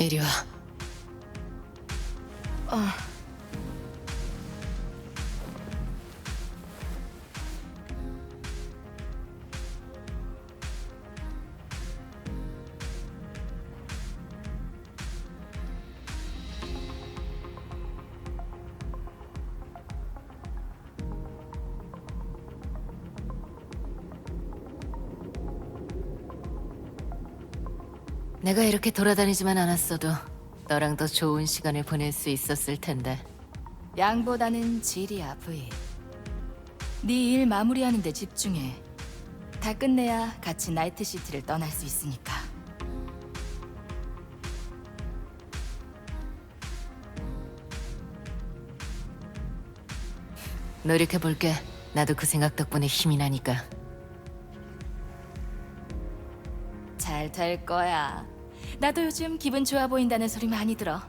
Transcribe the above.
이리 와. 내가 이렇게 돌아다니지만 않았어도 너랑 더 좋은 시간을 보낼 수 있었을 텐데. 양보다는 질이야, 부이. 네 일 마무리하는 데 집중해. 다 끝내야 같이 나이트시티를 떠날 수 있으니까. 노력해 볼게. 나도 그 생각 덕분에 힘이 나니까. 잘 될 거야. 나도 요즘 기분 좋아 보인다는 소리 많이 들어.